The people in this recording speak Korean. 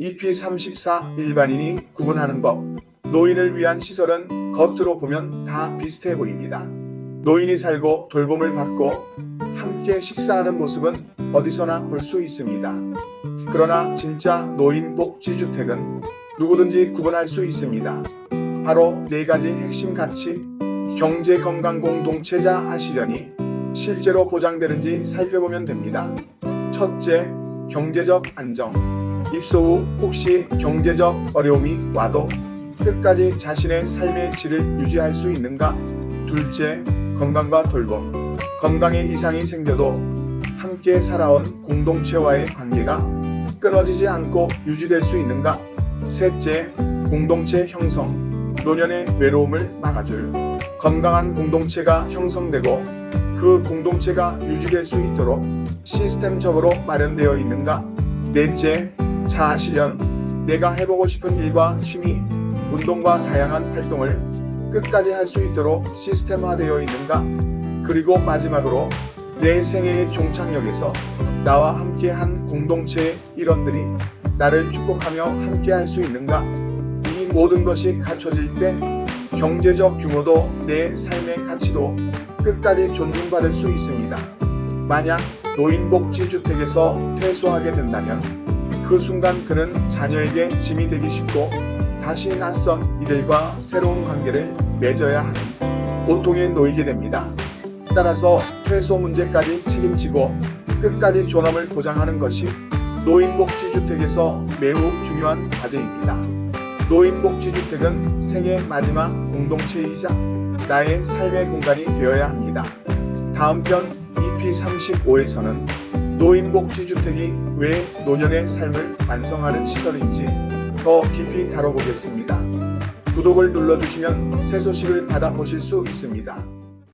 EP34 일반인이 구분하는 법. 노인을 위한 시설은 겉으로 보면 다 비슷해 보입니다. 노인이 살고 돌봄을 받고 함께 식사하는 모습은 어디서나 볼 수 있습니다. 그러나 진짜 노인 복지주택은 누구든지 구분할 수 있습니다. 바로 네 가지 핵심 가치, 경제 건강 공동체자 하시려니 실제로 보장되는지 살펴보면 됩니다. 첫째, 경제적 안정. 입소 후 혹시 경제적 어려움이 와도 끝까지 자신의 삶의 질을 유지할 수 있는가? 둘째, 건강과 돌봄. 건강에 이상이 생겨도 함께 살아온 공동체와의 관계가 끊어지지 않고 유지될 수 있는가? 셋째, 공동체 형성. 노년의 외로움을 막아줄 건강한 공동체가 형성되고 그 공동체가 유지될 수 있도록 시스템적으로 마련되어 있는가? 넷째, 자아실현. 내가 해보고 싶은 일과 취미, 운동과 다양한 활동을 끝까지 할 수 있도록 시스템화되어 있는가? 그리고 마지막으로 내 생애의 종착역에서 나와 함께한 공동체의 일원들이 나를 축복하며 함께할 수 있는가? 이 모든 것이 갖춰질 때 경제적 규모도 내 삶의 가치도 끝까지 존중받을 수 있습니다. 만약 노인복지주택에서 퇴소하게 된다면 그 순간 그는 자녀에게 짐이 되기 쉽고 다시 낯선 이들과 새로운 관계를 맺어야 하는 고통에 놓이게 됩니다. 따라서 퇴소 문제까지 책임지고 끝까지 존엄을 보장하는 것이 노인복지주택에서 매우 중요한 과제입니다. 노인복지주택은 생의 마지막 공동체이자 나의 삶의 공간이 되어야 합니다. 다음 편 EP35에서는 노인복지주택이 왜 노년의 삶을 완성하는 시설인지 더 깊이 다뤄보겠습니다. 구독을 눌러주시면 새 소식을 받아보실 수 있습니다.